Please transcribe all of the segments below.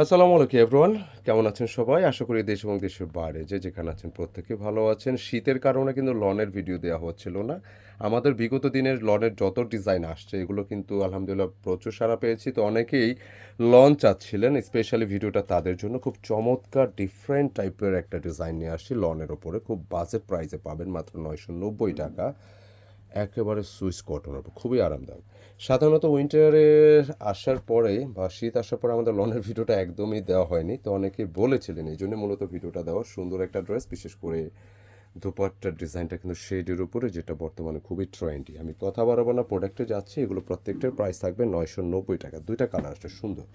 আসসালামু আলাইকুম এভরিওয়ান। কেমন আছেন সবাই? আশা করি দেশ এবং দেশের বাইরে যে যেখানে আছেন প্রত্যেকে ভালো আছেন। শীতের কারণে কিন্তু লনের ভিডিও দেওয়া হচ্ছিল না। আমাদের বিগত দিনের লনের যত ডিজাইন আসছে, এগুলো কিন্তু আলহামদুলিল্লাহ প্রচুর সারা পেয়েছি। তো অনেকেই লন চাচ্ছিলেন, স্পেশালি ভিডিওটা তাদের জন্য খুব চমৎকার ডিফারেন্ট টাইপের একটা ডিজাইন নিয়ে আসছি লনের ওপরে। খুব বাজেট প্রাইসে পাবেন মাত্র নয়শো নব্বই টাকা। একেবারে সুইস কটন হবে খুবই আরামদায়ক। সাধারণত উইন্টারে আসার পরে বা শীত আসার পরে আমাদের লনের ভিডিওটা একদমই দেওয়া হয়নি, তো অনেকে বলেছিলেন এই জন্য মূলত ভিডিওটা দেওয়া সুন্দর একটা ড্রেস, বিশেষ করে দুপাট্টার ডিজাইনটা কিন্তু শেডের উপরে, যেটা বর্তমানে খুবই ট্রেন্ডি। আমি কথা বাড়াবো না, প্রোডাক্টে যাচ্ছি, এগুলো প্রত্যেকটার প্রাইস থাকবে নয়শো নব্বই টাকা, দুইটা কালার আসছে, সুন্দর।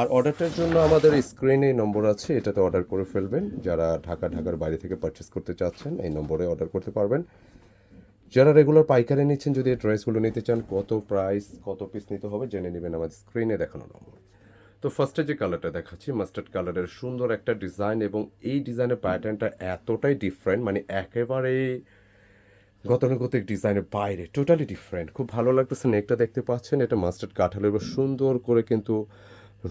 আর অর্ডারটার জন্য আমাদের স্ক্রিনে নম্বর আছে, এটাতে অর্ডার করে ফেলবেন। যারা ঢাকা, ঢাকার বাইরে থেকে পারচেস করতে চাচ্ছেন, এই নম্বরে অর্ডার করতে পারবেন। যারা রেগুলার পাইকারি নিচ্ছেন, যদি এই ড্রেসগুলো নিতে চান, কত প্রাইস কত পিস নিতে হবে জেনে নেবেন আমাদের স্ক্রিনে দেখানো নম্বর তো ফার্স্টে যে কালারটা দেখাচ্ছি মাস্টার্ড কালারের সুন্দর একটা ডিজাইন এবং এই ডিজাইনের প্যাটার্নটা এতটাই ডিফারেন্ট মানে একেবারে গতানুগতিক ডিজাইনের বাইরে টোটালি ডিফারেন্ট খুব ভালো লাগতেছে নেকটা দেখতে পাচ্ছেন, এটা মাস্টার্ড কাঠালের উপর সুন্দর করে কিন্তু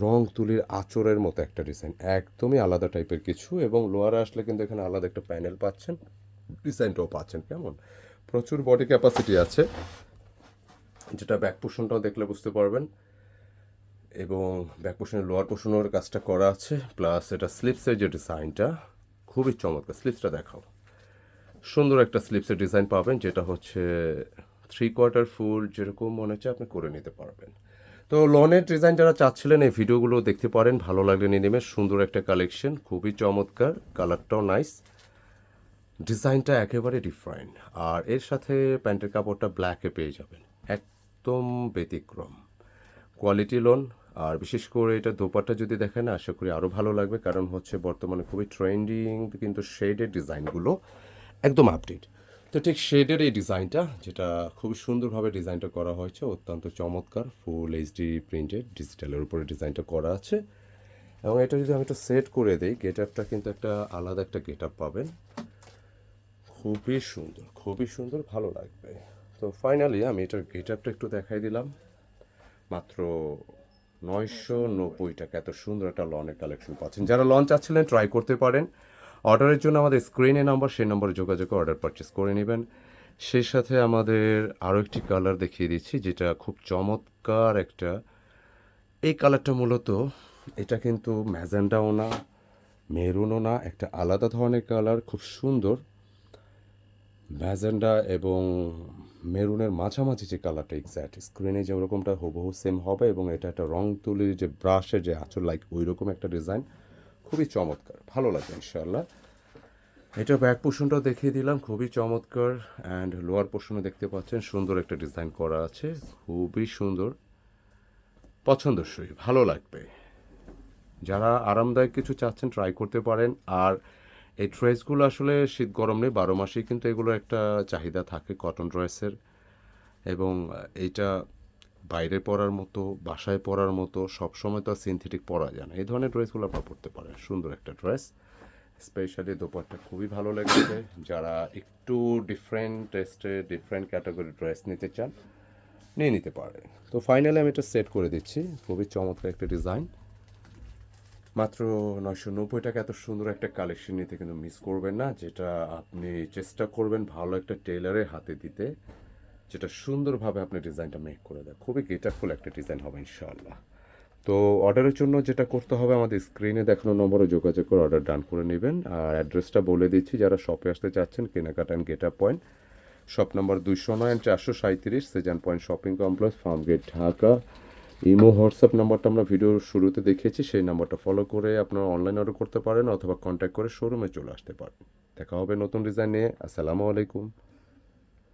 রং তুলির আচরের মতো একটা ডিজাইন একদমই আলাদা টাইপের কিছু এবং লোয়ারে আসলে কিন্তু এখানে আলাদা একটা প্যানেল পাচ্ছেন ডিজাইনটাও পাচ্ছেন, কেমন? প্রচুর বডি ক্যাপাসিটি আছে। যেটা ব্যাক পোষণটাও দেখলে বুঝতে পারবেন। এবং ব্যাক পোষণের লোয়ার পোষণের কাজটা করা আছে। প্লাস এটা স্লিপসের যে ডিজাইনটা খুবই চমৎকার। স্লিপসটা দেখাও। সুন্দর একটা স্লিপসের ডিজাইন পাবেন, যেটা হচ্ছে থ্রি কোয়ার্টার ফুল যেরকম মনে হচ্ছে আপনি করে নিতে পারবেন। তো লনের ডিজাইন যারা চাচ্ছিলেন, এই ভিডিওগুলো দেখতে পারেন। ভালো লাগলে নিয়ে নেবেন। সুন্দর একটা কালেকশন খুবই চমৎকার। কালারটাও নাইস ডিজাইনটা একেবারে ডিফারেন্ট। আর এর সাথে প্যান্টের কাপড়টা ব্ল্যাকে পেয়ে যাবেন। একদম ব্যতিক্রম। কোয়ালিটি লোন আর বিশেষ করে এটা দোপাট্টা যদি দেখেন, আশা করি আরও ভালো লাগবে। কারণ হচ্ছে বর্তমানে খুবই ট্রেন্ডিং কিন্তু শেডের ডিজাইনগুলো একদম আপডেট তো ঠিক শেডের এই ডিজাইনটা, যেটা খুব সুন্দরভাবে ডিজাইনটা করা হয়েছে, অত্যন্ত চমৎকার ফুল এইচডি প্রিন্টেড ডিজিটালের উপরে ডিজাইনটা করা আছে। এবং এটা যদি আমি একটু সেট করে দিই গেট আপটা কিন্তু একটা আলাদা একটা গেট আপ পাবেন। খুবই সুন্দর খুবই সুন্দর, ভালো লাগবে। তো ফাইনালি আমি এটার গেট আপটা একটু দেখাই দিলাম। মাত্র নয়শো নব্বই টাকা, এত সুন্দর একটা লনের কালেকশন পাচ্ছেন। যারা লঞ্চ চাচ্ছিলেন ট্রাই করতে পারেন। অর্ডারের জন্য আমাদের স্ক্রিনে নাম্বার সেই নম্বরে যোগাযোগ করে অর্ডার পারচেস করে নেবেন। সেই সাথে আমাদের আরও একটি কালার দেখিয়ে দিচ্ছি, যেটা খুব চমৎকার একটা। এই কালারটা মূলত, এটা কিন্তু ম্যাজেন্ডাও না মেরুনও না, একটা আলাদা ধরনের কালার খুব সুন্দর। ম্যাজেন্ডা এবং মেরুনের মাঝামাঝি যে কালারটা এক্স্যাক্ট স্ক্রিনে যে ওরকমটা হুবহু সেম হবে এবং এটা একটা রং তুলির যে ব্রাশের যে আচর লাইক ওই রকম একটা ডিজাইন খুবই চমৎকার, ভালো লাগে ইনশাল্লাহ এটা ব্যাক পোর্শনটাও দেখিয়ে দিলাম, খুবই চমৎকার অ্যান্ড লোয়ার পোর্শনে দেখতে পাচ্ছেন, সুন্দর একটা ডিজাইন করা আছে, খুবই সুন্দর, পছন্দসই, ভালো লাগবে। যারা আরামদায়ক কিছু চাচ্ছেন ট্রাই করতে পারেন, আর এই ড্রেসগুলো আসলে শীত গরম নেই, বারো মাসেই কিন্তু এগুলো একটা চাহিদা থাকে কটন ড্রেসের এবং এইটা বাইরে পরার মতো, বাসায় পরার মতো সবসময় তো আর সিনথেটিক পরা যায় না। এই ধরনের ড্রেসগুলো আপনারা পরতে পারেন, সুন্দর একটা ড্রেস স্পেশালি দোপারটা খুবই ভালো লেগেছে। যারা একটু ডিফারেন্ট টেস্টে ডিফারেন্ট ক্যাটাগরি ড্রেস নিতে চান, নিয়ে নিতে পারে তো ফাইনালি আমি এটা সেট করে দিচ্ছি। খুবই চমৎকার একটা ডিজাইন মাত্র নয়শো নব্বই টাকা, এত সুন্দর একটা কালেকশন নিতে কিন্তু মিস করবেন না, যেটা আপনি চেষ্টা করবেন ভালো একটা টেলারের হাতে দিতে, যেটা সুন্দরভাবে আপনি ডিজাইনটা মেক করে দেয় খুবই গেটারফুল একটা ডিজাইন হবে ইনশাআল্লাহ। তো অর্ডারের জন্য যেটা করতে হবে, আমাদের স্ক্রিনে দেখানো নম্বরে যোগাযোগ করে অর্ডার ডান করে নেবেন। আর অ্যাড্রেসটা বলে দিচ্ছি, যারা শপে আসতে চাচ্ছেন, কেনাকাটা and gate up point shop number দুইশো নয় চারশো সাঁত্রিশ Sezan point shopping complex farm gate Dhaka Imo, WhatsApp নাম্বারটা আমরা ভিডিওর শুরুতে দেখেছি, সেই নাম্বারটা ফলো করে আপনারা অনলাইন অর্ডার করতে পারেন অথবা কন্ট্যাক্ট করে শোরুমে চলে আসতে পারেন। দেখা হবে নতুন ডিজাইন নিয়ে। আসসালামু আলাইকুম।